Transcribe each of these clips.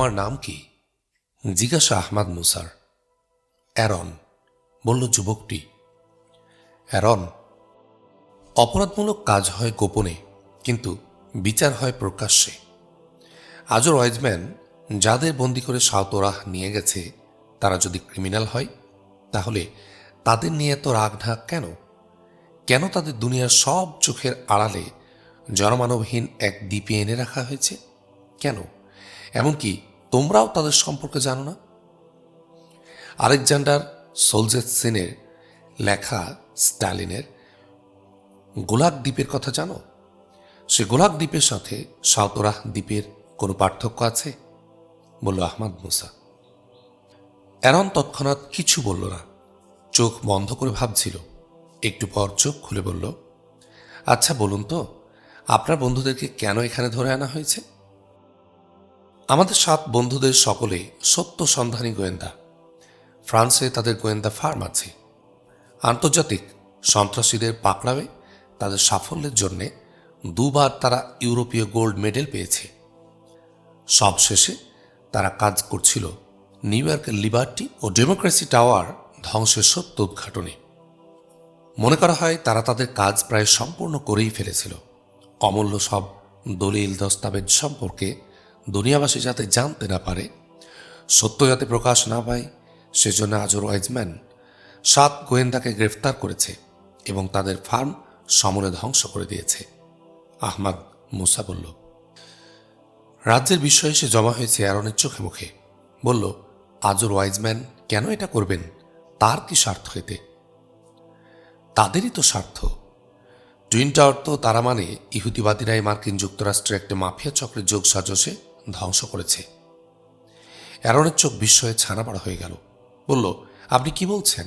তোমার নাম কি? জিজ্ঞাসা আহমাদ মুসার। অ্যারন, বলল যুবকটি। অ্যারন, অপরাধমূলক কাজ হয় গোপনে, কিন্তু বিচার হয় প্রকাশ্যে। আজর ওয়াইজম্যান যাদের বন্দি করে সাউতরাহ নিয়ে গেছে, তারা যদি ক্রিমিনাল হয়, তাহলে তাদের নিয়ে এত রাগঢাক কেন? কেন তাদের দুনিয়ার সব চোখের আড়ালে জনমানবহীন এক দ্বীপে এনে রাখা হয়েছে? কেন? এমনকি তোমরাও তাদের সম্পর্কে জানো না? আলেকজান্ডার সেনের লেখা স্টালিনের গোলাক দ্বীপের কথা জানো? সে গোলাক দ্বীপের সাথে সাউতরাহ দ্বীপের কোনো পার্থক্য আছে? বলল আহমদ মুসা। অ্যারন তৎক্ষণাৎ কিছু বলল না। চোখ বন্ধ করে ভাবছিল। একটু পর চোখ খুলে বলল আচ্ছা বলুন তো, আপনার বন্ধুদেরকে কেন এখানে ধরে আনা হয়েছে? আমাদের সাত বন্ধুদের সকলে সত্য সন্ধানী গোয়েন্দা। ফ্রান্সে তাদের গোয়েন্দা ফার্ম আছে আন্তর্জাতিক সন্ত্রাসীদের পাকড়াবে তাদের সাফল্যের জন্যে দুবার তারা ইউরোপীয় গোল্ড মেডেল পেয়েছে। সবশেষে তারা কাজ করছিল নিউ ইয়র্কের লিবার্টি ও ডেমোক্রেসি টাওয়ার ধ্বংসের সত্য উদ্ঘাটনে। মনে করা হয় তারা তাদের কাজ প্রায় সম্পূর্ণ করেই ফেলেছিল। অমূল্য সব দলিল, দস্তাবেজ সম্পর্কে দুনিয়াবাসী যাতে জানতে না পারে, সত্য যাতে প্রকাশ না পায়, সেজন্য আজর ওয়াইজম্যান সাত গোয়েন্দাকে গ্রেফতার করেছে এবং তাদের ফার্ম সমরে ধ্বংস করে দিয়েছে। আহমাদ মুসা বলল রাজ্যের বিষয়ে সে জমা হয়েছে অ্যারনের চোখে মুখে। বলল আজর ওয়াইজম্যান কেন এটা করবেন? তার কি স্বার্থ এতে? তাদেরই তো স্বার্থ। টুইন টাওয়ার তো তারা মানে ইহুদিবাদীরাই মার্কিন যুক্তরাষ্ট্রের একটা মাফিয়া চক্রের যোগ সাজসে ধ্বংস করেছে। অ্যারনের চোখ বিস্ময়ে ছানাপাড়া হয়ে গেল। বলল, আপনি কি বলছেন?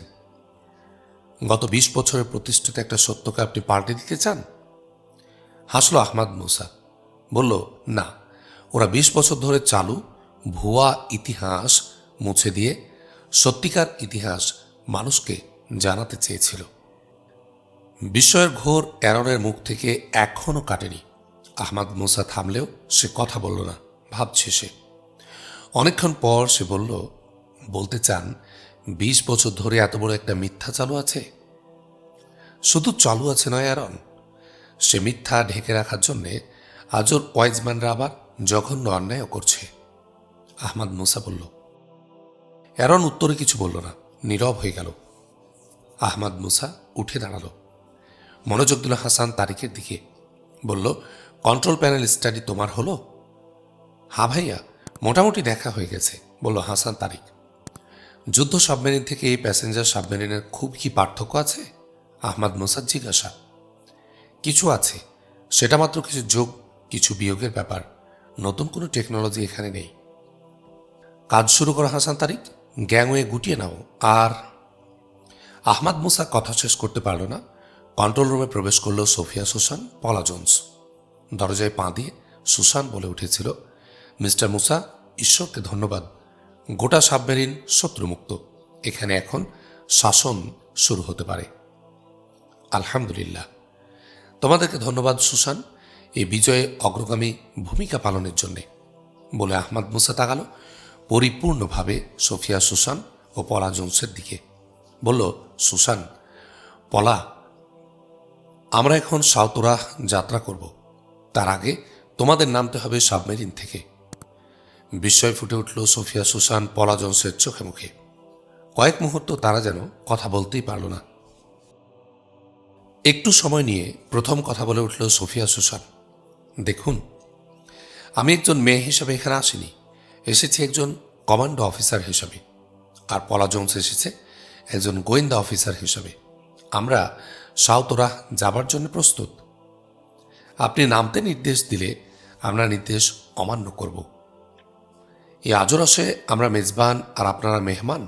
গত বিশ বছরের প্রতিষ্ঠিত একটা সত্যকে আপনি পাল্টে দিতে চান? হাসলো আহমাদ মুসা। বলল, না, ওরা বিশ বছর ধরে চালু, ভুয়া ইতিহাস মুছে দিয়ে সত্যিকার ইতিহাস মানুষকে জানাতে চেয়েছিল। বিস্ময়ের ঘোর অ্যারনের মুখ থেকে এখনও কাটেনি। আহমাদ মুসা থামলেও সে কথা বলল না। ভাবছে সে। অনেকক্ষণ পর সে বলল, বলতে চান, বিশ বছর ধরে এত বড় একটা মিথ্যা চালু আছে? শুধু চালু আছে নয়, অ্যারন। সে মিথ্যা ঢেকে রাখার জন্যে আজর ওয়াইজম্যানরা আবার জঘন্য অন্যায়ও করছে। আহমাদ মুসা বলল, অ্যারন উত্তরে কিছু বলল না, নীরব হয়ে গেল। আহমাদ মুসা উঠে দাঁড়াল। মনোযোগ হাসান তারিখের দিকে বলল, কন্ট্রোল প্যানেল স্টাডি তোমার হলো? হা ভাইয়া, মোটামুটি দেখা হয়ে গেছে, বলল হাসান তারিক। যুদ্ধ সাবমেরিন থেকে এই প্যাসেঞ্জার সাবমেরিনের খুব কি পার্থক্য আছে? আহমাদ মোসাদ জিজ্ঞাসা। কিছু আছে, সেটা মাত্র কিছু যোগ, কিছু বিয়োগের ব্যাপার। নতুন কোনো টেকনোলজি এখানে নেই। কাজ শুরু করো হাসান তারিক, গ্যাংওয়ে গুটিয়ে নাও, আর আহমাদ মুসা কথা শেষ করতে পারল না। কন্ট্রোল রুমে প্রবেশ করল সোফিয়া সুসান পলা জোন্স। দরজায় পা দিয়ে সুসান বলে উঠেছিল মিস্টার মুসা, ঈশ্বরকে ধন্যবাদ। গোটা সাবমেরিন শত্রুমুক্ত। এখানে এখন শাসন শুরু হতে পারে। আলহামদুলিল্লাহ। তোমাদেরকে ধন্যবাদ, সুশান, এই বিজয়ে অগ্রগামী ভূমিকা পালনের জন্যে। বলে আহমদ মুসা তাকালো পরিপূর্ণভাবে সোফিয়া, সুশান ও পলা জোন্সের দিকে। বলল, সুশান, পলা, আমরা এখন সাউতরাহ যাত্রা করব। তার আগে তোমাদের নামতে হবে সাবমেরিন থেকে। বিস্ময় ফুটে উঠল সোফিয়া সুসান পলা জোন্সের চোখে মুখে। কয়েক মুহূর্ত তারা যেন কথা বলতেই পারল না। একটু সময় নিয়ে প্রথম কথা বলে উঠল সোফিয়া সুসান দেখুন, আমি একজন মেয়ে হিসাবে এখানে আসিনি, এসেছি একজন কমান্ডো অফিসার হিসাবে, আর পলা জোন্স এসেছে একজন গোয়েন্দা অফিসার হিসাবে। আমরা সাউতরাহ যাবার জন্য প্রস্তুত। আপনি নামতে নির্দেশ দিলে আমরা নির্দেশ অমান্য করব। এই আজরসে আমরা মেজবান আর আপনারা মেহমান।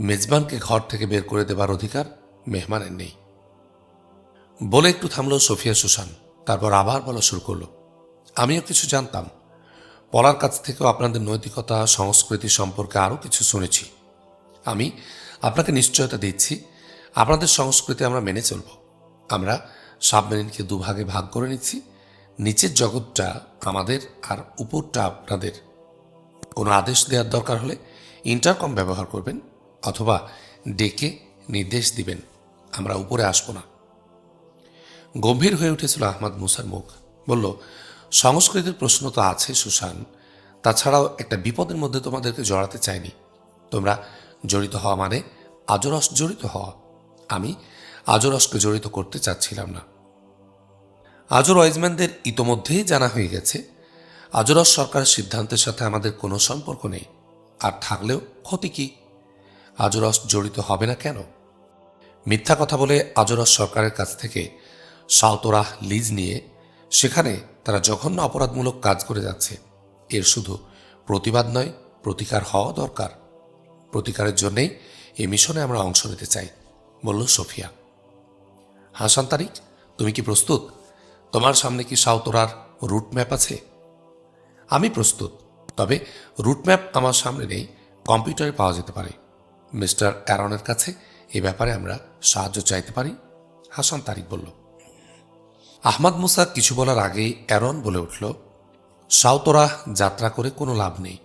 মেজবানকে ঘর থেকে বের করে দেবার অধিকার মেহমানের নেই। বলে একটু থামলো সোফিয়া সুসান তারপর আবার বলা শুরু করল। আমিও কিছু জানতাম। পলার কাছ থেকেও আপনাদের নৈতিকতা, সংস্কৃতি সম্পর্কে আরও কিছু শুনেছি। আমি আপনাকে নিশ্চয়তা দিচ্ছি, আপনাদের সংস্কৃতি আমরা মেনে চলব। আমরা সাবমেরিনকে দুভাগে ভাগ করে নিচ্ছি। নিচের জগৎটা আমাদের আর উপরটা আপনাদের। কোনো আদেশ দেওয়ার দরকার হলে ইন্টারকম ব্যবহার করবেন অথবা ডেকে নির্দেশ দিবেন। আমরা উপরে আসব না। গম্ভীর হয়ে উঠেছিল আহমদ মুসার মুখ। বলল, সংস্কৃতির প্রশ্ন তো আছে, সুশান। তাছাড়াও একটা বিপদের মধ্যে তোমাদেরকে জড়াতে চাইনি। তোমরা জড়িত হওয়া মানে আজরস জড়িত হওয়া। আমি আজরসকে জড়িত করতে চাচ্ছিলাম না। আজর ওয়াইজম্যানদের ইতোমধ্যেই জানা হয়ে গেছে আজরস সরকারের সিদ্ধান্তের সাথে আমাদের কোনো সম্পর্ক নেই। আর থাকলেও ক্ষতি কি? আজরস জড়িত হবে না কেন? মিথ্যা কথা বলে আজরস সরকারের কাছ থেকে সাউতরাহ লিজ নিয়ে সেখানে তারা জঘন্য অপরাধমূলক কাজ করে যাচ্ছে। এর শুধু প্রতিবাদ নয়, প্রতিকার হওয়া দরকার। প্রতিকারের জন্যেই এই মিশনে আমরা অংশ নিতে চাই, বলল সোফিয়া। হাসান তারিক, তুমি কি প্রস্তুত? তোমার সামনে কি সাউতরার রুট ম্যাপ আছে? আমি প্রস্তুত, তবে রুটম্যাপ আমার সামনে নেই, কম্পিউটারে পাওয়া যেতে পারে। মিস্টার অ্যারনের কাছে এ ব্যাপারে আমরা সাহায্য চাইতে পারি? হাসান তারিক বলল। আহমদ মুসা কিছু বলার আগেই অ্যারন বলে উঠল সাউতরা যাত্রা করে কোনো লাভ নেই।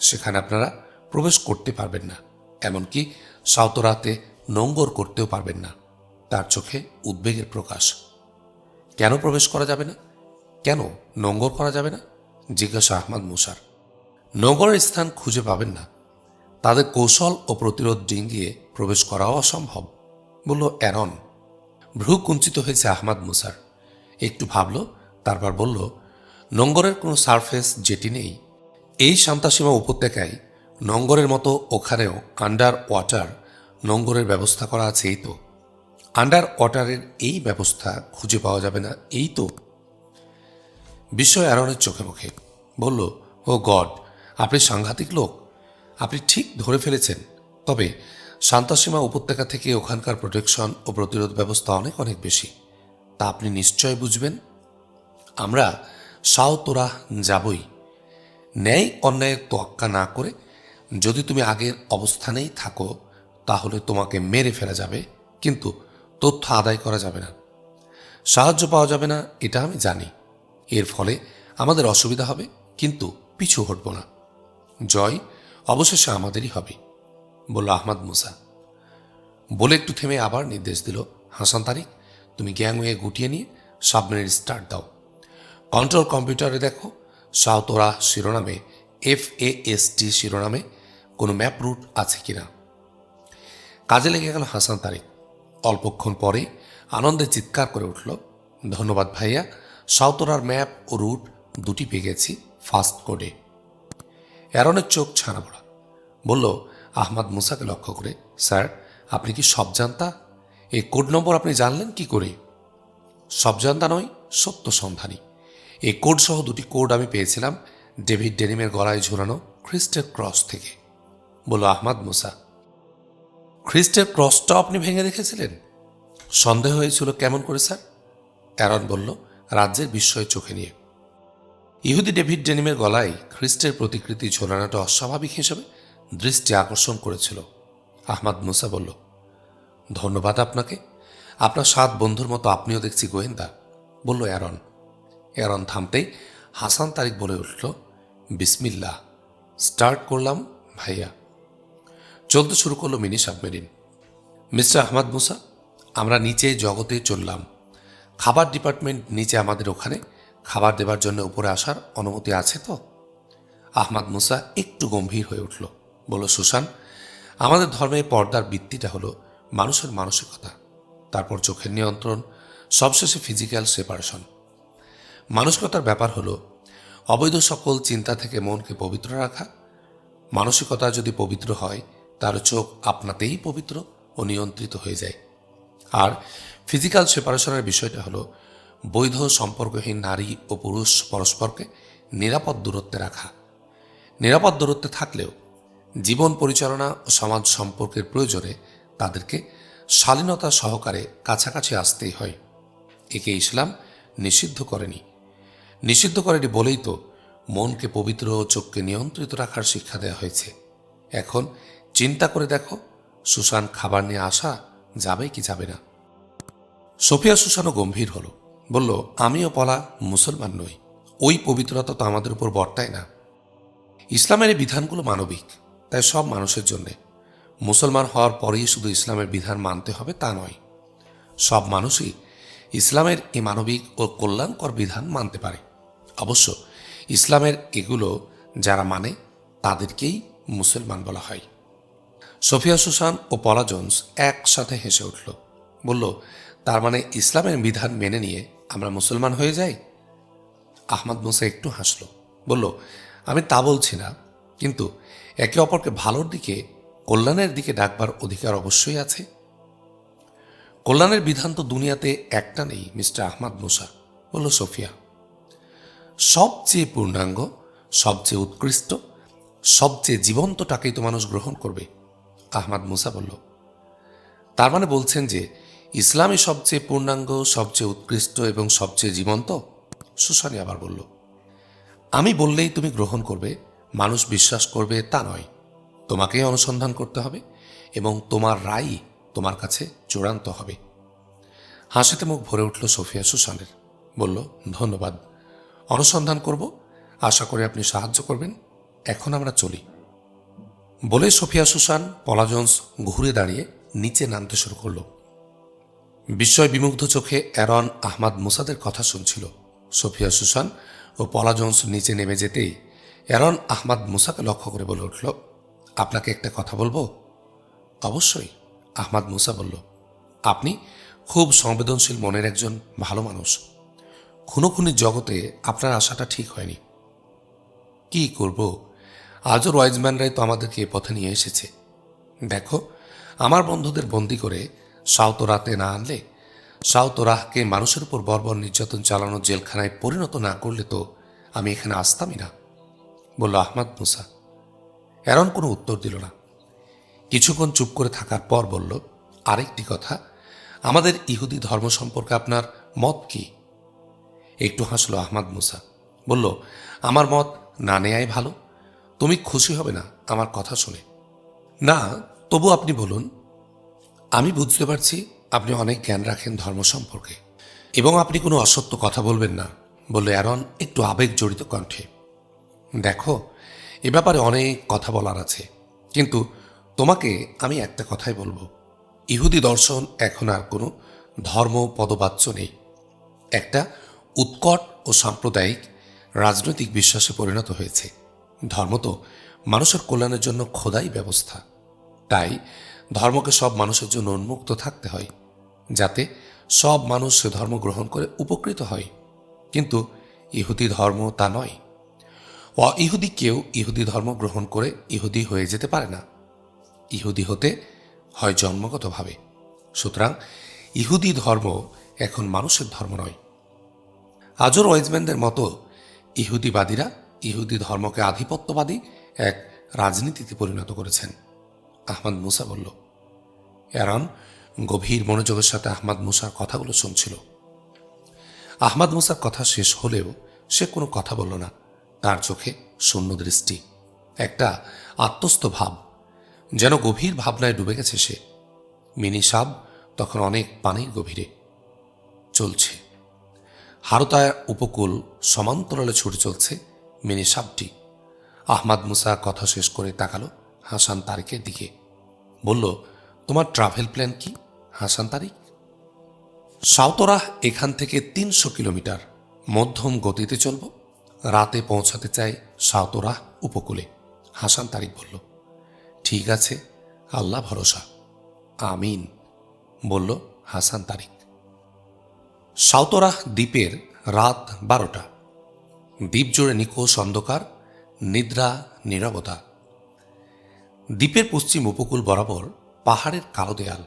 সেখানে আপনারা প্রবেশ করতে পারবেন না, এমনকি সাউতরাতে নোঙ্গর করতেও পারবেন না। তার চোখে উদ্বেগের প্রকাশ। কেন প্রবেশ করা যাবে না? কেন নোঙ্গর করা যাবে না? জিজ্ঞাসা আহমদ মুসার। নোঙ্গরের স্থান খুঁজে পাবেন না। তাদের কৌশল ও প্রতিরোধ ডিঙ্গিয়ে প্রবেশ করাও অসম্ভব, বলল অ্যারন। ভ্রু কুঞ্চিত হয়েছে আহমদ মুসার। একটু ভাবল, তারপর বলল, নোঙ্গরের কোনো সারফেস যেটি নেই। এই শান্তাসীমা উপত্যকায় নোঙ্গরের মতো ওখানেও আন্ডার ওয়াটার নোঙ্গরের ব্যবস্থা করা আছে এই তো। আন্ডার ওয়াটারের এই ব্যবস্থা খুঁজে পাওয়া যাবে না, এই তো। বিস্ময় অ্যারনের চোখে মুখে বলল, ও গড, আপনি সাংঘাতিক লোক। আপনি ঠিক ধরে ফেলেছেন। তবে শান্তাসীমা উপত্যকা থেকে ওখানকার প্রোটেকশন ও প্রতিরোধ ব্যবস্থা অনেক অনেক বেশি। তা আপনি নিশ্চয় বুঝবেন? আমরা সাও তোরা যাবই। ন্যায় অন্যায়ের তোয়াক্কা না করে যদি তুমি আগের অবস্থানেই থাকো, তাহলে তোমাকে মেরে ফেলা যাবে, কিন্তু তথ্য আদায় করা যাবে না। সাহায্য পাওয়া যাবে না, এটা আমি জানি। এর ফলে আমাদের অসুবিধা হবে, কিন্তু পিছু হটব না। জয় অবশেষে আমাদেরই হবে, বলল আহমদ মুসা। বলে একটু থেমে আবার নির্দেশ দিল, হাসান তারিক, তুমি গ্যাং গ্যাংওয়ে গুটিয়ে নিয়ে সাবমেরিন স্টার্ট দাও। কন্ট্রোল কম্পিউটারে দেখো সাউতোরা শিরোনামে এফ এ এস টি শিরোনামে কোনো ম্যাপ রুট আছে কিনা। কাজে লেগে গেল হাসান তারিক। অল্পক্ষণ পরে আনন্দে চিৎকার করে উঠল, ধন্যবাদ ভাইয়া সাউতরার ম্যাপ ও রুট দুটি পেয়ে গেছি ফাস্ট কোডে। অ্যারনের চোখ ছানা পড়া। বলল, আহমদ মুসাকে লক্ষ্য করে। স্যার, আপনি কি সব জানতা এই কোড নম্বর আপনি জানলেন কি করে? সব জানতা নয়, সত্য সন্ধানী। এই কোড সহ দুটি কোড আমি পেয়েছিলাম ডেভিড ডেনিমের গলায় ঝুলানো খ্রিস্টের ক্রস থেকে। বলল, আহমদ মুসা, খ্রিস্টের ক্রসটা আপনি ভেঙে রেখেছিলেন? সন্দেহ হয়েছিল কেমন করে, স্যার? অ্যারন বলল রাজ্যের বিস্ময় চোখে নিয়ে। ইহুদি ডেভিড ডেনিমের গলায় খ্রিস্টের প্রতিকৃতি ঝোলানোটা অস্বাভাবিক হিসেবে দৃষ্টি আকর্ষণ করেছিল। আহমাদ মুসা বলল, ধন্যবাদ আপনাকে। আপনার সাত বন্ধুর মতো আপনিও দেখছি গোয়েন্দা। বলল অ্যারন। অ্যারন থামতেই হাসান তারিক বলে উঠল, বিসমিল্লাহ, স্টার্ট করলাম ভাইয়া। চলতে শুরু করল mini submarine. Mister Ahmad Musa, আমরা নিচে জগতে চললাম। খাবার ডিপার্টমেন্ট নিচে আমাদের ওখানে। খাবার দেবার জন্য উপরে আসার অনুমতি আছে তো? আহমদ মুসা একটু গম্ভীর হয়ে উঠল। বলল, সুশান, আমাদের ধর্মে পর্দার ভিত্তিটা হলো মানুষের মানসিকতা, তারপর চোখের নিয়ন্ত্রণ, সবশেষে ফিজিক্যাল সেপারেশন মানসিকতার ব্যাপার হলো, অবৈধ সকল চিন্তা থেকে মনকে পবিত্র রাখা। মানসিকতা যদি পবিত্র হয়, তার চোখ আপনাতেই পবিত্র ও নিয়ন্ত্রিত হয়ে যায়। আর ফিজিক্যাল সেপারেশনের বিষয়টা হলো বৈধ সম্পর্কহীন নারী ও পুরুষ পরস্পরকে নিরাপদ দূরত্বে রাখা। নিরাপদ দূরত্বে থাকলেও জীবন পরিচালনা ও সমাজ সম্পর্কের প্রয়োজনে তাদেরকে শালীনতা সহকারে কাছাকাছি আসতেই হয়। একে ইসলাম নিষিদ্ধ করেনি। নিষিদ্ধ করেনি বলেই তো মনকে পবিত্র ও চোখকে নিয়ন্ত্রিত রাখার শিক্ষা দেওয়া হয়েছে। এখন চিন্তা করে দেখো সুশান খাবার নিয়ে আসা যাবে কি যাবে না। সোফিয়া সুশানও গম্ভীর হলো। বলল, আমিও পলা মুসলমান নই। ওই পবিত্রতা তো আমাদের উপর বর্তায় না। ইসলামের এই বিধানগুলো মানবিক, তাই সব মানুষের জন্যে। মুসলমান হওয়ার পরেই শুধু ইসলামের বিধান মানতে হবে তা নয়। সব মানুষই ইসলামের এই মানবিক ও কল্যাণকর বিধান মানতে পারে। অবশ্য ইসলামের এগুলো যারা মানে তাদেরকেই মুসলমান বলা হয়। সোফিয়া সুসান ও পলা জোন্স একসাথে হেসে উঠল। বলল তার মানে ইসলামের বিধান মেনে নিয়ে আমরা মুসলমান হয়ে যাই? আহমদ মুসা একটু হাসল, বলল, আমি তা বলছি না, কিন্তু একে অপরকে ভালোর দিকে, কল্যাণের দিকে ডাকবার অধিকার অবশ্যই আছে। কল্যাণের বিধান তো দুনিয়াতে একটা নেই, মিস্টার আহমদ মুসা, বলল সোফিয়া। সবচেয়ে পূর্ণাঙ্গ, সবচেয়ে উৎকৃষ্ট, সবচেয়ে জীবন্তটাকেই তো মানুষ গ্রহণ করবে, আহমদ মুসা বলল। তার মানে বলছেন যে ইসলামই সবচেয়ে পূর্ণাঙ্গ, সবচেয়ে উৎকৃষ্ট এবং সবচেয়ে জীবন্ত? সুসানি আবার বলল, আমি বললেই তুমি গ্রহণ করবে, মানুষ বিশ্বাস করবে তা নয়। তোমাকেই অনুসন্ধান করতে হবে এবং তোমার রায় তোমার কাছে চূড়ান্ত হবে। হাসিতে মুখ ভরে উঠল সোফিয়া সুসানের বলল, ধন্যবাদ। অনুসন্ধান করব, আশা করি আপনি সাহায্য করবেন। এখন আমরা চলি। বলে সোফিয়া সুসান পলাজন্স ঘুরে দাঁড়িয়ে নিচে নামতে শুরু করল। বিস্ময় বিমুগ্ধ চোখে অ্যারন আহমাদ মুসাদের কথা শুনছিল। সোফিয়া সুসান ও পলাজন্স নিচে নেমে যেতেই অ্যারন আহমাদ মুসাকে লক্ষ্য করে বলে উঠল, আপনাকে একটা কথা বলব? অবশ্যই, আহমাদ মুসা বলল। আপনি খুব সংবেদনশীল মনের একজন ভালো মানুষ। খুনোখুনির জগতে আপনার আশাটা ঠিক হয়নি। কি করব? আজও রয়েজম্যানরাই তো আমাদেরকে এ পথে নিয়ে এসেছে। দেখো, আমার বন্ধুদের বন্দি করে সাউতরাতে না আনলে সাউতরাহকে মানুষের উপর বর্বর নির্যাতন চালানো জেলখানায় পরিণত না করলে তো আমি এখানে আসতামই না, বলল আহমাদ মুসা। এরন কোনো উত্তর দিল না। কিছুক্ষণ চুপ করে থাকার পর বলল, আরেকটি কথা, আমাদের ইহুদি ধর্ম সম্পর্কে আপনার মত কি? একটু হাসলো আহমাদ মুসা, বলল, আমার মত না নেয়াই ভালো, তুমি খুশি হবে না আমার কথা শুনে। না, তবু আপনি বলুন আমি বুঝতে পারছি আপনি অনেক জ্ঞান রাখেন ধর্ম সম্পর্কে। এবং আপনি কোনো অসত্য কথা বলবেন না, বললে অ্যারন একটু আবেগ জড়িত কণ্ঠে। দেখো, এ ব্যাপারে অনেক কথা বলার আছে, কিন্তু তোমাকে আমি একটা কথাই বলব। ইহুদি দর্শন এখন আর কোনো ধর্ম পদবাচ্য নেই। একটা উৎকট ও সাম্প্রদায়িক রাজনৈতিক বিশ্বাসে পরিণত হয়েছে। ধর্ম তো মানুষের কল্যাণের জন্য খোদাই ব্যবস্থা। তাই ধর্মকে সব মানুষের জন্য উন্মুক্ত থাকতে হয়, যাতে সব মানুষ সে ধর্ম গ্রহণ করে উপকৃত হয়। কিন্তু ইহুদি ধর্ম তা নয়। অ ইহুদি কেউ ইহুদি ধর্ম গ্রহণ করে ইহুদি হয়ে যেতে পারে না। ইহুদি হতে হয় জন্মগতভাবে। সুতরাং ইহুদি ধর্ম এখন মানুষের ধর্ম নয়। আজর ওয়েজম্যানদের মতো ইহুদিবাদীরা ইহুদি ধর্মকে আধিপত্যবাদী এক রাজনীতিতে পরিণত করেছেন। আহমদ মুসা বলল এরন গভীর মনোযোগের সাথে আহমদ মুসার কথাগুলো শুনছিল। আহমদ মুসার কথা শেষ হলেও সে কোনো কথা বলল না। তার চোখে শূন্য দৃষ্টি, একটা আত্মস্থ ভাব, যেন গভীর ভাবনায় ডুবে গেছে সে। মিনি সাব তখন অনেক পানির গভীরে চলছে। হারতায় উপকূল সমান্তরালে ছুটে চলছে মিনি সাবটি আহমাদ মুসা কথা শেষ করে তাকালো হাসান তারিকের দিকে। বলল, তোমার ট্রাভেল প্ল্যান কি, হাসান তারিক? সাউতরাহ এখান থেকে তিনশো কিলোমিটার মধ্যম গতিতে চলব। রাতে পৌঁছাতে চাই সাউতরাহ উপকূলে। হাসান তারিক বলল, ঠিক আছে, আল্লাহ ভরসা। আমিন, বলল হাসান তারিক। সাউতরাহ দ্বীপের রাত বারোটা। দ্বীপ জুড়ে নিখোঁজ অন্ধকার, নিদ্রা, নীরবতা। দ্বীপের পশ্চিম উপকূল বরাবর পাহাড়ের কালো দেয়াল।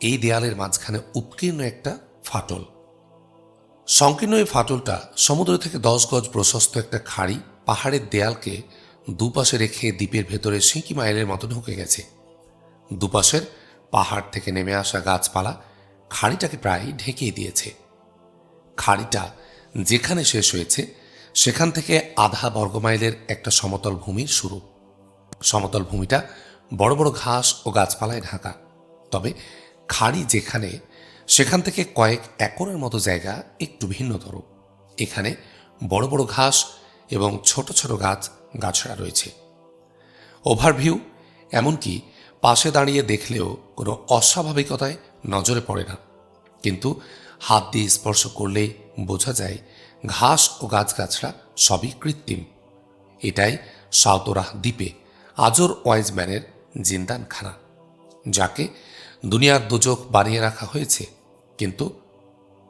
এই দেয়ালের মাঝখানে উৎকীর্ণ একটা ফাটল। সংকীর্ণ এই ফাটলটা সমুদ্র থেকে দশ গজ প্রশস্ত একটা খাড়ি পাহাড়ের দেয়ালকে দুপাশে রেখে দ্বীপের ভেতরে সিঁকি মাইলের মতো ঢুকে গেছে। দুপাশের পাহাড় থেকে নেমে আসা গাছপালা খাড়িটাকে প্রায় ঢেকিয়ে দিয়েছে। খাড়িটা যেখানে শেষ হয়েছে, সেখান থেকে আধা বর্গমাইলের একটা সমতল ভূমির শুরু। সমতল ভূমিটা বড় বড় ঘাস ও গাছপালায় ঢাকা। তবে খাড়ি যেখানে, সেখান থেকে কয়েক একরের মতো জায়গা একটু ভিন্নতর। এখানে বড় বড় ঘাস এবং ছোট ছোট গাছ, গাছড়া রয়েছে। ওভারভিউ, এমনকি পাশে দাঁড়িয়ে দেখলেও কোনো অস্বাভাবিকতায় নজরে পড়ে না। কিন্তু হাত দিয়ে স্পর্শ করলেই বোঝা যায় ঘাস ও গাছগাছরা সবই কৃত্রিম। এটাই সাউতরাহ দ্বীপে আজর ওয়াইজম্যানের জিন্দানখানা যাকে দুনিয়ার দুচোখ বানিয়ে রাখা হয়েছে কিন্তু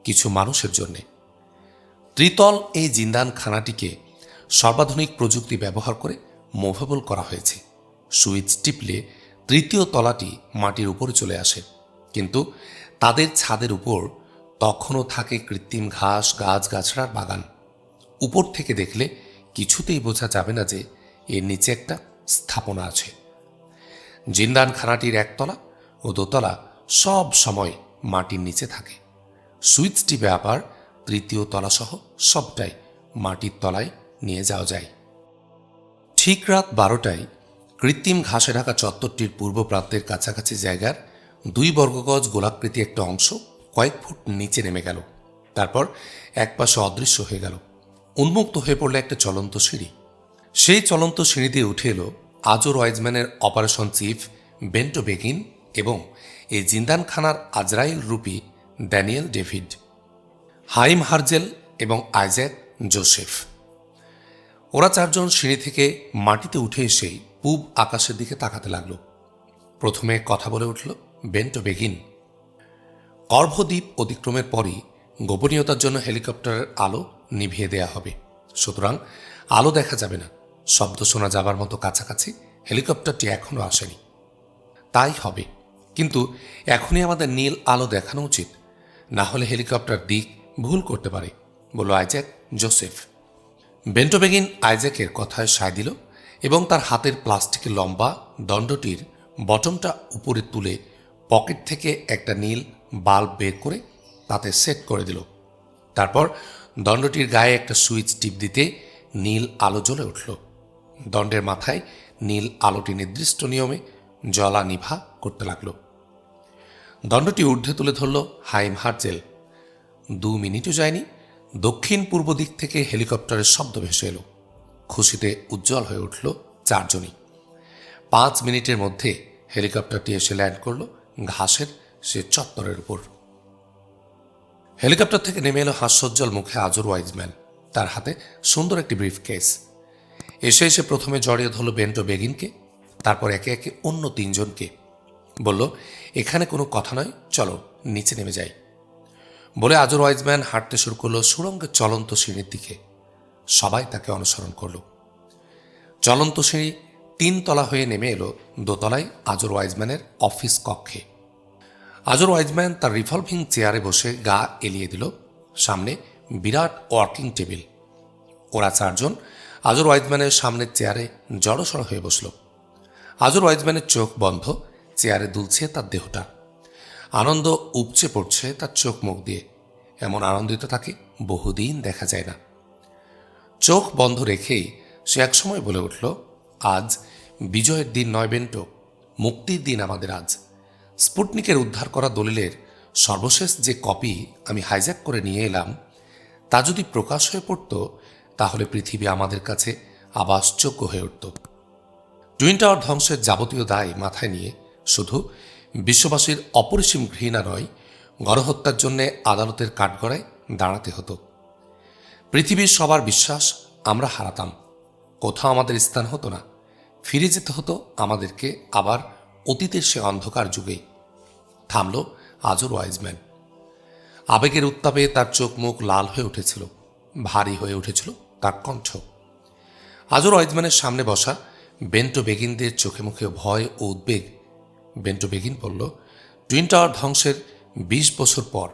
কিছু মানুষের জন্যে। ত্রিতল এই জিন্দানখানাটিকে সর্বাধুনিক প্রযুক্তি ব্যবহার করে মুভেবল করা হয়েছে। সুইচ টিপলে তৃতীয় তলাটি মাটির উপরে চলে আসে, কিন্তু তাদের ছাদের উপর তখনও থাকে কৃত্রিম ঘাস গাছ গাছড়ার বাগান। উপর থেকে দেখলে কিছুতেই বোঝা যাবে না যে এর নিচে একটা স্থাপনা আছে। জিন্দানখানাটির একতলা ও দোতলা সব সময় মাটির নিচে থাকে। সুইচটি ব্যাপার, তৃতীয় তলাসহ সবটাই মাটির তলায় নিয়ে যাওয়া যায়। ঠিক রাত বারোটায় কৃত্রিম ঘাসে ঢাকা চত্বরটির পূর্ব প্রান্তের কাছাকাছি জায়গার দুই বর্গগজ গোলাকৃতি একটা অংশ কয়েক ফুট নিচে নেমে গেল। তারপর এক পাশে অদৃশ্য হয়ে গেল। উন্মুক্ত হয়ে পড়ল একটা চলন্ত সিঁড়ি। সেই চলন্ত সিঁড়ি দিয়ে উঠে এলো আজর ওয়াইজম্যানের অপারেশন চিফ বেন্টো বেগিন এবং এই জিন্দানখানার আজরাইল রূপী ড্যানিয়েল ডেভিড, হাইম হার্জেল এবং আইজ্যাক জোসেফ। ওরা চারজন সিঁড়ি থেকে মাটিতে উঠে এসেই পূব আকাশের দিকে তাকাতে লাগল। প্রথমে কথা বলে উঠল বেন্টো বেগিন। কর্ভদ্বীপ অতিক্রমের পরই গোপনীয়তার জন্য হেলিকপ্টারের আলো নিভিয়ে দেয়া হবে। সুতরাং আলো দেখা যাবে না। শব্দ শোনা যাবার মতো কাছাকাছি হেলিকপ্টারটি এখনও আসেনি। তাই হবে। কিন্তু এখনই আমাদের নীল আলো দেখানো উচিত। না হলে হেলিকপ্টার দিক ভুল করতে পারে বলল আইজ্যাক জোসেফ। বেন্টোবেগিন আইজ্যাকের কথায় সায় দিল এবং তার হাতের প্লাস্টিকের লম্বা দণ্ডটির বটমটা উপরে তুলে পকেট থেকে একটা নীল বাল্ব বের করে তাতে সেট করে দিল। তারপর দণ্ডটির গায়ে একটা সুইচ টিপ দিতে নীল আলো জ্বলে উঠল। দণ্ডের মাথায় নীল আলোটি নির্দিষ্ট নিয়মে জলা নিভা করতে লাগল। দণ্ডটি ঊর্ধ্বে তুলে ধরল হাইম হার্জেল দু মিনিটও যায়নি, দক্ষিণ পূর্ব দিক থেকে হেলিকপ্টারের শব্দ ভেসে এলো। খুশিতে উজ্জ্বল হয়ে উঠল চারজনই। পাঁচ মিনিটের মধ্যে হেলিকপ্টারটি এসে ল্যান্ড করল ঘাসের সে চত্বরের উপর। হেলিকপ্টার থেকে নেমে এলো হাস্যোজ্জ্বল মুখে আজর ওয়াইজম্যান। তার হাতে সুন্দর একটি ব্রিফ কেস এসে এসে প্রথমে জড়িয়ে ধরল বেন্টো বেগিনকে, তারপর একে একে অন্য তিনজনকে। বলল, এখানে কোনো কথা নয়, চলো নিচে নেমে যাই। বলে আজর ওয়াইজম্যান হাঁটতে শুরু করল সুরঙ্গের চলন্ত সিঁড়ির দিকে। সবাই তাকে অনুসরণ করল। চলন্ত সিঁড়ি তিন তলা হয়ে নেমে এলো দোতলায় আজর ওয়াইজম্যানের অফিস কক্ষে। আজর ওয়াইজম্যান তার রিভলভিং চেয়ারে বসে গা এলিয়ে দিল। সামনে বিরাট ওয়ার্কিং টেবিল। ওরা চারজন আজর ওয়াইজম্যানের সামনের চেয়ারে জড়সড় হয়ে বসল। আজর ওয়াইজম্যানের চোখ বন্ধ, চেয়ারে দুলছে তার দেহটা। আনন্দ উপচে পড়ছে তার চোখ মুখ দিয়ে। এমন আনন্দিত তাকে বহুদিন দেখা যায় না। চোখ বন্ধ রেখেই সে একসময় বলে উঠল, আজ বিজয়ের দিন নয় বেন্টো, মুক্তির দিন আমাদের আজ। স্পুটনিকের উদ্ধার করা দলিলের সর্বশেষ যে কপি আমি হাইজ্যাক করে নিয়ে এলাম, তা যদি প্রকাশ হয়ে পড়ত তাহলে পৃথিবী আমাদের কাছে আবাসযোগ্য হয়ে উঠত। টুইন টাওয়ার ধ্বংসের যাবতীয় দায় মাথায় নিয়ে শুধু বিশ্ববাসীর অপরিসীম ঘৃণা নয়, গণহত্যার জন্যে আদালতের কাঠগড়ায় দাঁড়াতে হতো। পৃথিবীর সবার বিশ্বাস, আমরা হারাতাম। কোথাও আমাদের স্থান হতো না। ফিরে যেতে হতো আমাদেরকে, আবার অতীতের সে অন্ধকার যুগেই থামল আজর ওয়াইজম্যান। আবেগের উত্তাপে তার চোখ মুখ লাল হয়ে উঠেছিল, ভারী হয়ে উঠেছিল। তার কণ্ঠ আজর ওয়াইজম্যানের সামনে বসা বেন্টো বেগিনদের চোখে মুখে ভয় ও উদ্বেগ, বেন্টো বেগিন বলল, টুইন টাওয়ার ধ্বংসের বিশ বছর পর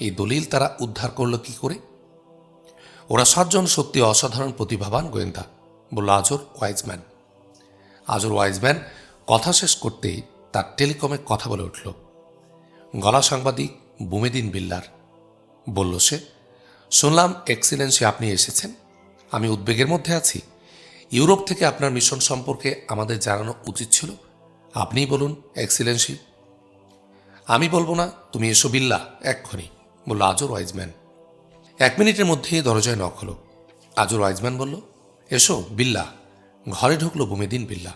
এই দলিল তারা উদ্ধার করল কি করে? ওরা সাতজন সত্যি অসাধারণ প্রতিভাবান গোয়েন্দা, বলল আজর ওয়াইজম্যান। আজর ওয়াইজম্যান কথা শেষ করতেই তার টেলিকমে কথা বলে উঠল। গলা সাংবাদিক বুমেদিন বিল্লার। বলল সে, শুনলাম, এক্সিলেন্সি, আপনি এসেছেন? আমি উদ্বেগের মধ্যে আছি। ইউরোপ থেকে আপনার মিশন সম্পর্কে আমাদের জানানো উচিত ছিল। আপনিই বলুন, এক্সিলেন্সি। আমি বলব না, তুমি এসো বিল্লা, এক্ষুনি। বলল আজর ওয়াইজম্যান। এক মিনিটের মধ্যেই দরজায় নখ হলো। আজর ওয়াইজম্যান বলল, এসো বিল্লা। ঘরে ঢুকলো বুমেদিন বিল্লা।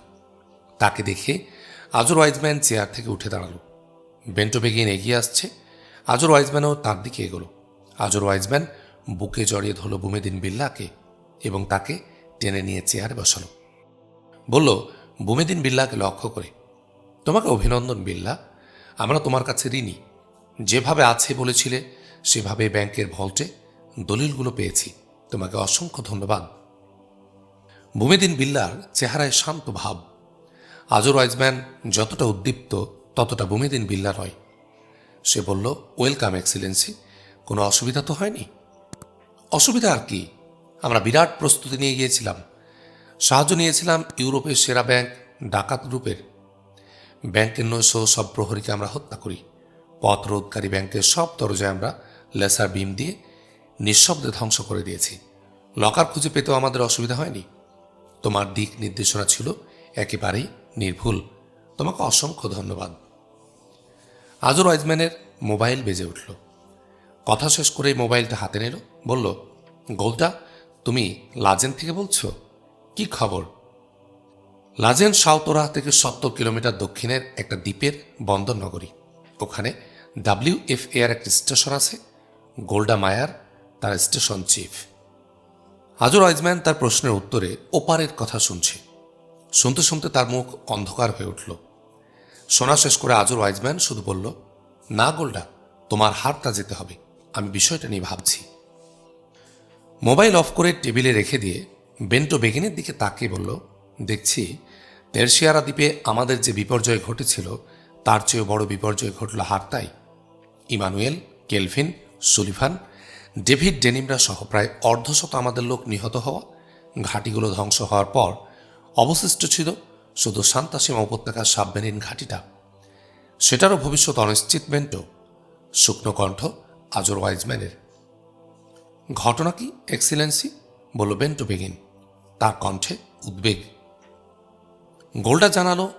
তাকে দেখে আজর ওয়াইজম্যান চেয়ার থেকে উঠে দাঁড়াল। বেন্টো বেগিন এগিয়ে আসছে। আজর ওয়াইজম্যানও তার দিকে এগোলো। আজর ওয়াইজম্যান বুকে জড়িয়ে ধরল বুমেদিন বিল্লাকে। এবং তাকে টেনে নিয়ে চেয়ারে বসালো। বলল বুমেদিন বিল্লাকে লক্ষ্য করে। তোমাকে অভিনন্দন বিল্লা আমরা তোমার কাছে ঋণী। যেভাবে আছে বলেছিলে, সেভাবে ব্যাংকের ভল্টে দলিলগুলো পেয়েছি। তোমাকে অসংখ্য ধন্যবাদ। বুমেদিন বিল্লার চেহারায় শান্ত ভাব। আজর ওয়াইজম্যান যতটা উদ্দীপ্ত, ততটা বুমেদিন বিল্লা নয়। সে বলল, ওয়েলকাম, এক্সিলেন্সি, কোনো অসুবিধা তো হয়নি? অসুবিধা আর কি আমরা বিরাট প্রস্তুতি নিয়ে গিয়েছিলাম। সাহায্য নিয়েছিলাম ইউরোপের সেরা ব্যাংক ডাকাত গ্রুপের। ব্যাংকের নৈশ সব প্রহরীকে আমরা হত্যা করি। পথ রোধকারী ব্যাংকের সব দরজায় আমরা লেসার বিম দিয়ে নিঃশব্দে ধ্বংস করে দিয়েছি। লকার খুঁজে পেতেও আমাদের অসুবিধা হয়নি। তোমার দিক নির্দেশনা ছিল একেবারেই নির্ভুল। তোমাকে অসংখ্য ধন্যবাদ। আজর ওয়াইজম্যানের মোবাইল বেজে উঠল। কথা শেষ করেই মোবাইলটা হাতে নিল, বলল গোলটা তুমি লাজেন থেকে বলছো? কি খবর? লাজেন সাউতোরা থেকে সত্তর কিলোমিটার দক্ষিণের একটা দ্বীপের বন্দর নগরী। ওখানে ডাব্লিউ এফ এর একটা স্টেশন আছে। গোল্ডা মায়ার তার স্টেশন চিফ। আজর ওয়াইজম্যান তার প্রশ্নের উত্তরে ওপারের কথা শুনছে। শুনতে শুনতে তার মুখ অন্ধকার হয়ে উঠল। শোনা শেষ করে আজর ওয়াইজম্যান শুধু বলল, না গোল্ডা, তোমার হারটা যেতে হবে। আমি বিষয়টা নিয়ে ভাবছি। মোবাইল অফ করে টেবিলে রেখে দিয়ে বেন্টো বেগিনের দিকে তাকিয়ে বলল, দেখছি তেরশিয়ারা দ্বীপে আমাদের যে বিপর্যয় ঘটেছিল, তার চেয়েও বড় বিপর্যয় ঘটল হারতাই ইমানুয়েল, কেলভিন, সুলিভান, ডেভিড ডেনিমরা সহ প্রায় অর্ধশত আমাদের লোক নিহত হওয়া, ঘাঁটিগুলো ধ্বংস হওয়ার পর অবশিষ্ট ছিল শুধু শান্তাসীমা উপত্যকার সাবমেরিন ঘাঁটিটা। সেটারও ভবিষ্যৎ অনিশ্চিত বেন্টো। শুকনো কণ্ঠ আজর ওয়াইজম্যানের। ঘটনা কি এক্সিলেন্সি বলল বেন্টো বেগিন। তার কণ্ঠে উদ্বেগ। গোল্ডা জানালো,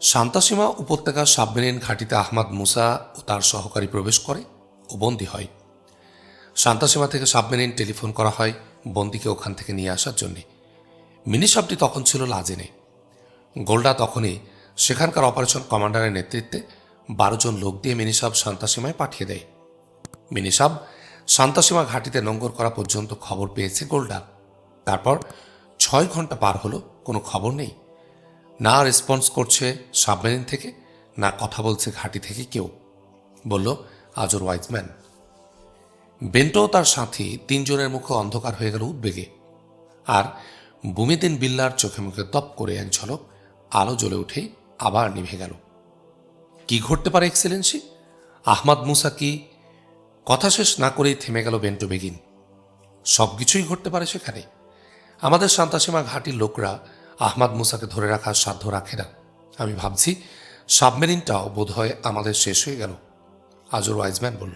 শান্তাসীমা উপত্যকার সাবমেরিন ঘাঁটিতে আহমাদ মুসা ও তার সহকারী প্রবেশ করে ও বন্দী হয়। শান্তাসীমা থেকে সাবমেরিন টেলিফোন করা হয় বন্দিকে ওখান থেকে নিয়ে আসার জন্যে। মিনিসাবটি তখন ছিল লাজেনে। গোল্ডা তখনই সেখানকার অপারেশন কমান্ডারের নেতৃত্বে বারো জন লোক দিয়ে মিনিসাব শান্তাসীমায় পাঠিয়ে দেয়। মিনিসাব শান্তাসীমা ঘাটিতে নোঙ্গর করা পর্যন্ত খবর পেয়েছে গোল্ডা। তারপর ছয় ঘণ্টা পার হলো, কোনো খবর নেই। না রেসপন্স করছে সাবমেরিন থেকে, না কথা বলছে ঘাঁটি থেকে কেউ। বলল আজর ওয়াইজম্যান বেন্টো তার সাথী, তিনজনের মুখে অন্ধকার হয়ে গেল উদ্বেগে। আর বুমিদিন বিল্লার চোখে মুখে তপ করে এক ঝলক, আলো জ্বলে উঠে আবার নিভে গেল। কি ঘটতে পারে এক্সেলেন্সি আহমাদ মুসা কি কথা শেষ না করেই থেমে গেল বেন্টো বেগিন। সব কিছুই ঘটতে পারে সেখানে। আমাদের শান্তাসীমা ঘাটির লোকরা আহমাদ মুসাকে ধরে রাখার সাধ্য রাখে না। আমি ভাবছি, সাবমেরিনটাও বোধহয় আমাদের শেষ হয়ে গেল আজর ওয়াইজম্যান বলল।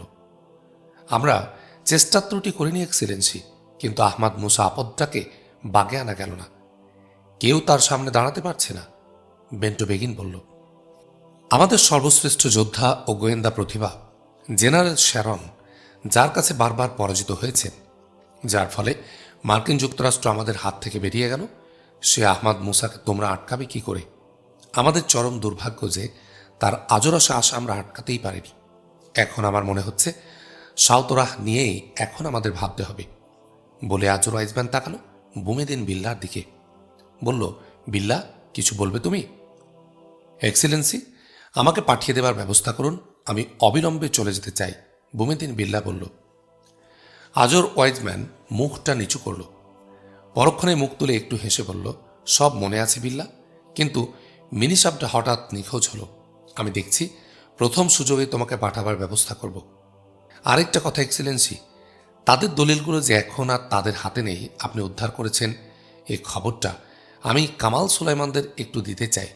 আমরা চেষ্টা ত্রুটি করিনি, এক্সিলেন্সি, কিন্তু আহমাদ মুসা আপদটাকে বাগে আনা গেল না। কেউ তার সামনে দাঁড়াতে পারছে না, বেন্টো বেগিন বলল। আমাদের সর্বশ্রেষ্ঠ যোদ্ধা ও গোয়েন্দা প্রতিভা জেনারেল শ্যারন যার কাছে বারবার পরাজিত হয়েছেন যার ফলে মার্কিন যুক্তরাষ্ট্র আমাদের হাত থেকে বেরিয়ে গেল। সে আহমাদ মুসাকে তোমরা আটকাবে কি করে? আমাদের চরম দুর্ভাগ্য যে তার আজরসে আশা আমরা আটকাতেই পারিনি। এখন আমার মনে হচ্ছে সাউতরাহ নিয়েই এখন আমাদের ভাবতে হবে। বলে আজর আইজম্যান তাকালো বুমেদিন বিল্লার দিকে। বলল, বিল্লা, কিছু বলবে তুমি? এক্সিলেন্সি, আমাকে পাঠিয়ে দেবার ব্যবস্থা করুন। আমি অবিলম্বে চলে যেতে চাই বুমেদিন বিল্লা বলল। আজর ওয়াইজম্যান মুখটা নিচু করল। পরক্ষণে মুখ তুলে একটু হেসে বলল, সব মনে আছে বিল্লা, কিন্তু মিনিসাবটা হঠাৎ নিখোঁজ হলো। আমি দেখছি প্রথম সুযোগে তোমাকে পাঠাবার ব্যবস্থা করব। আরেকটা কথা এক্সিলেন্সি, তাদের দলিলগুলো যে এখন আর তাদের হাতে নেই, আপনি উদ্ধার করেছেন এই খবরটা আমি কামাল সুলাইমানদের একটু দিতে চাই।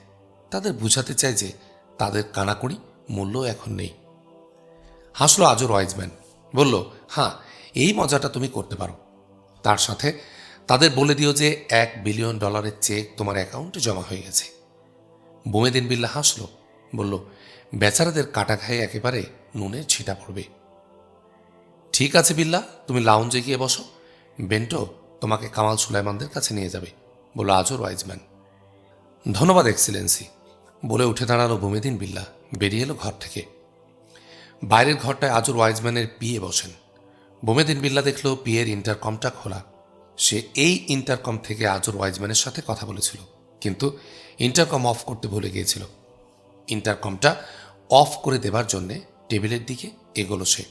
তাদের বুঝাতে চাই যে তাদের কানাকড়ি মূল্য এখন নেই। হাসলো আজও ওয়াইজম্যান বলল হ্যাঁ এই মজাটা তুমি করতে পারো। তার সাথে তাদের বলে দিও যে এক বিলিয়ন ডলারের চেক তোমার অ্যাকাউন্টে জমা হয়ে গেছে। বোমেদিন বিল্লা হাসলো, বলল, বেচারাদের কাটা খায়ে একেবারে নুনের ছিটা পড়বে। ঠিক আছে বিল্লা, তুমি লাউঞ্জে গিয়ে বসো। বেন্টো তোমাকে কামাল সুলাইমানদের কাছে নিয়ে যাবে। বলল আজর ওয়াইজম্যান ধন্যবাদ, এক্সিলেন্সি, বলে উঠে দাঁড়াল বুমেদিন বিল্লা। বেরিয়ে এলো ঘর থেকে। বাইরের ঘরটায় আজর ওয়াইজম্যানের পিয়ে বসেন। বোমেদিন বিল্লা দেখল পিয়ের ইন্টারকমটা খোলা। সে এই ইন্টারকম থেকে আজর ওয়াইজম্যানের সাথে কথা বলেছিল, কিন্তু ইন্টারকম অফ করতে ভুলে গিয়েছিল। ইন্টারকমটা অফ করে দেবার জন্যে টেবিলের দিকে এগোলো সে।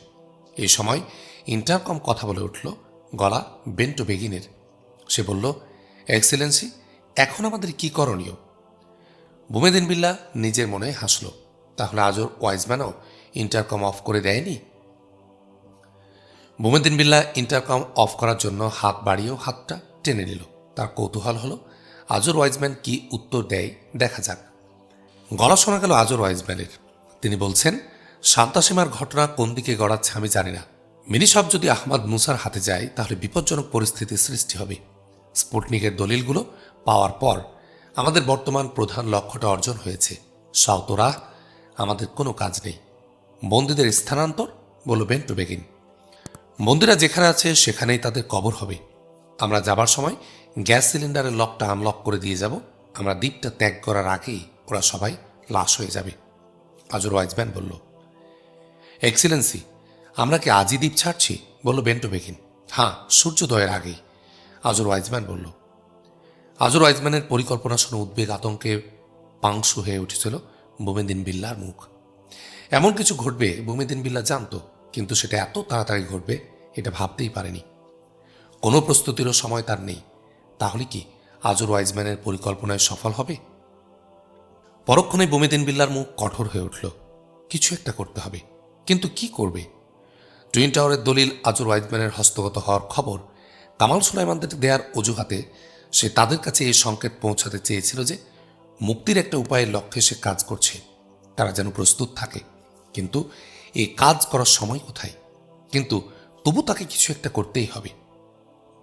এই সময় ইন্টারকম কথা বলে উঠল, গলা বেন্টো বেগিনের। সে বলল, এক্সেলেন্সি, এখন আমাদের কি করণীয়? বুমেদিন বিল্লা নিজের মনে হাসল। তাহলে আজও ওয়াইজম্যানও ইন্টারকম অফ করে দেয়নি? বুমেদিন বিল্লা ইন্টারকম অফ করার জন্য হাত বাড়িয়েও হাতটা টেনে নিল। তার কৌতূহল হলো আজর ওয়াইজম্যান কি উত্তর দেয় দেখা যাক। গলা শোনা গেল আজর ওয়াইজম্যানের তিনি বলছেন, শান্তাসীমার ঘটনা কোন দিকে গড়াচ্ছে আমি জানি না। মিনিসব যদি আহমদ মুসার হাতে যায়, তাহলে বিপজ্জনক পরিস্থিতির সৃষ্টি হবে। স্পুটনিকের দলিলগুলো পাওয়ার পর আমাদের বর্তমান প্রধান লক্ষ্যটা অর্জন হয়েছে। সাউতরা আমাদের কোনো কাজ নেই। বন্দীদের স্থানান্তর বলল বেন্টু বেগিন। বন্দীরা যেখানে আছে, সেখানেই তাদের কবর হবে। আমরা যাবার সময় গ্যাস সিলিন্ডারের লকটা আনলক করে দিয়ে যাব। আমরা দ্বীপটা ত্যাগ করার আগেই ওরা সবাই লাশ হয়ে যাবে। আজর ওয়াইজম্যান বলল এক্সিলেন্সি আমরা কি আজই দ্বীপ ছাড়ছি? বলল বেন্টো বেগিন। হ্যাঁ সূর্যোদয়ের আগেই। আজর ওয়াইজম্যান বলল, আজর ওয়াইজম্যানের পরিকল্পনা শুনে উদ্বেগ আতঙ্কে পাংশু হয়ে উঠেছিল। বুমেদিন বিল্লার মুখ। এমন কিছু ঘটবে বুমেদিন বিল্লা জানতো, কিন্তু সেটা এত তাড়াতাড়ি ঘটবে, এটা ভাবতেই পারেনি। কোনো প্রস্তুতিরও সময় তার নেই। তাহলে কি আজর ওয়াইজম্যানের পরিকল্পনায় সফল হবে? পরক্ষণে বুমেদিন বিল্লার মুখ কঠোর হয়ে উঠল। কিছু একটা করতে হবে, কিন্তু কি করবে? টুইন টাওয়ারের দলিল আজর ওয়াইজম্যানের হস্তগত হওয়ার খবর, কামাল সুলাইমানদের দেয়ার অজুহাতে সে তাদের কাছে এই সংকেত পৌঁছাতে চেয়েছিল যে মুক্তির একটা উপায়ের লক্ষ্যে সে কাজ করছে। তারা যেন প্রস্তুত থাকে। কিন্তু এই কাজ করার সময় কোথায়? কিন্তু তবু তাকে কিছু একটা করতেই হবে।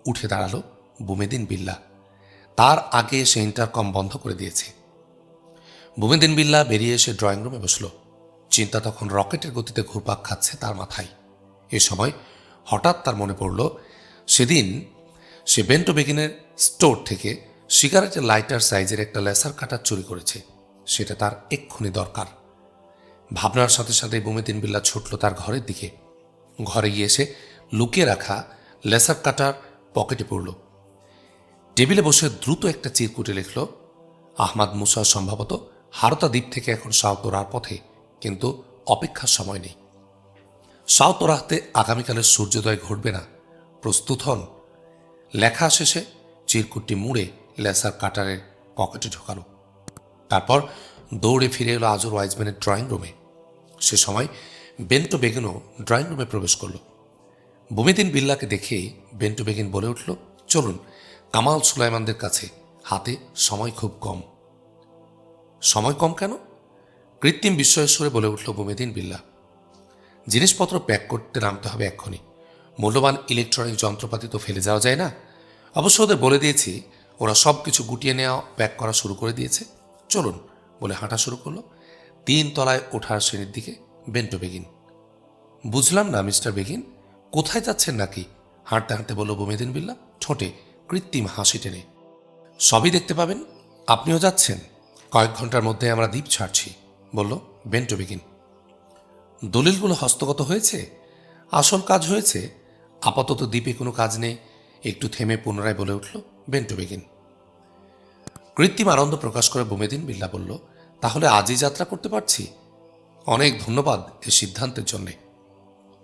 উঠে দাঁড়াল বুমেদিন বিল্লা। তার আগে সে ইন্টারকম বন্ধ করে দিয়েছে। বুমেদিন বিল্লা বেরিয়ে এসে ড্রয়িং রুমে বসল। চিন্তা তখন রকেটের গতিতে ঘুরপাক খাচ্ছে তার মাথায়। এ সময় হঠাৎ তার মনে পড়ল, সেদিন সে বেন্টো বেগিনের স্টোর থেকে সিগারেটের লাইটার সাইজের একটা লেসার কাটার চুরি করেছে। সেটা তার এক্ষুনি দরকার। ভাবনার সাথে সাথে বুমেদিন বিল্লা ছুটল তার ঘরের দিকে। ঘরে গিয়ে এসে লুকিয়ে রাখা লেসার কাটার পকেটে পড়ল। টেবিলে বসে দ্রুত একটা চিরকুটে লিখল, আহমাদ মুসা সম্ভবত হারতা দ্বীপ থেকে এখন সাউতরার পথে, কিন্তু অপেক্ষার সময় নেই। সাউতরাহতে আগামীকালের সূর্যোদয় ঘটবে না। প্রস্তুত হন। লেখা শেষে চিরকুটটি মুড়ে লেসার কাটারের পকেটে ঢোকালো। তারপর দৌড়ে ফিরে এলো আজর ওয়াইজম্যানের ড্রয়িং রুমে। সে সময় বেন্টো বেগিনও ড্রয়িং রুমে প্রবেশ করল। বুমিদিন বিল্লাকে দেখে বেন্টু বেগিন বলে উঠল, চলুন, কামাল সুলাইমানদের কাছে হাতে সময় খুব কম। সময় কম কেন? কৃত্রিম বিস্ময়েশ্বরে বলে উঠল বুমেদিন বিল্লা। জিনিসপত্র প্যাক করতে নামতে হবে এক্ষুনি। মূল্যবান ইলেকট্রনিক যন্ত্রপাতি তো ফেলে যাওয়া যায় না। অবশ্য ওদের বলে দিয়েছি ওরা সব কিছু গুটিয়ে নেওয়া, প্যাক করা শুরু করে দিয়েছে। চলুন বলে হাঁটা শুরু করল। তিন তলায় ওঠার শ্রেণির দিকে বেন্টো বেগিন। বুঝলাম না, মিস্টার বেগিন, কোথায় যাচ্ছেন নাকি? হাঁটতে হাঁটতে বলল বুমেদিন বিল্লা, ঠোঁটে কৃত্রিম হাসি টেনে। সবই দেখতে পাবেন, আপনিও যাচ্ছেন। কয়েক ঘণ্টার মধ্যে আমরা দ্বীপ ছাড়ছি, বলল বেন্টো বেগিন। দলিলগুলো হস্তগত হয়েছে? আসল কাজ হয়েছে, আপাতত দ্বীপে কোনো কাজ নেই, একটু থেমে পুনরায় বলে উঠল বেন্টো বেগিন। কৃত্রিম আনন্দ প্রকাশ করে বুমেদিন বিল্লা বলল, তাহলে আজই যাত্রা করতে পারছি? অনেক ধন্যবাদ এ সিদ্ধান্তের জন্যে।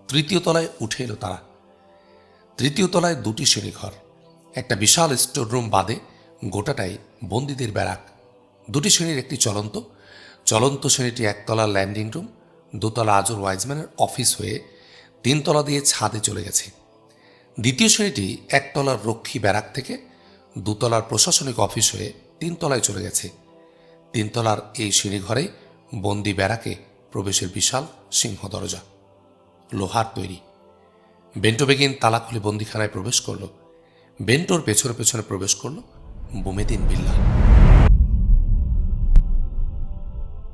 তৃতীয় তলায় উঠে এলো তারা। তৃতীয় তলায় দুটি শ্রেণীঘর একটা বিশাল স্টোর রুম বাদে গোটাটাই বন্দীদের ব্যারাক। দুটি শ্রেণির একটি চলন্ত চলন্ত শ্রেণীটি একতলা ল্যান্ডিং রুম, দোতলা আজর ওয়াইজম্যানের অফিস হয়ে তিনতলা দিয়ে ছাদে চলে গেছে। দ্বিতীয় শ্রেণীটি একতলার রক্ষী ব্যারাক থেকে দুতলার প্রশাসনিক অফিস হয়ে তিনতলায় চলে গেছে। তিনতলার এই সিঁড়িঘরে বন্দি বেড়াকে প্রবেশের বিশাল সিংহ দরজা, লোহার তৈরি। বেন্টো বেগিন তালা খুলে বন্দিখানায় প্রবেশ করল। বেন্টোর পেছনে পেছনে প্রবেশ করল বুমেদিন বিল্লা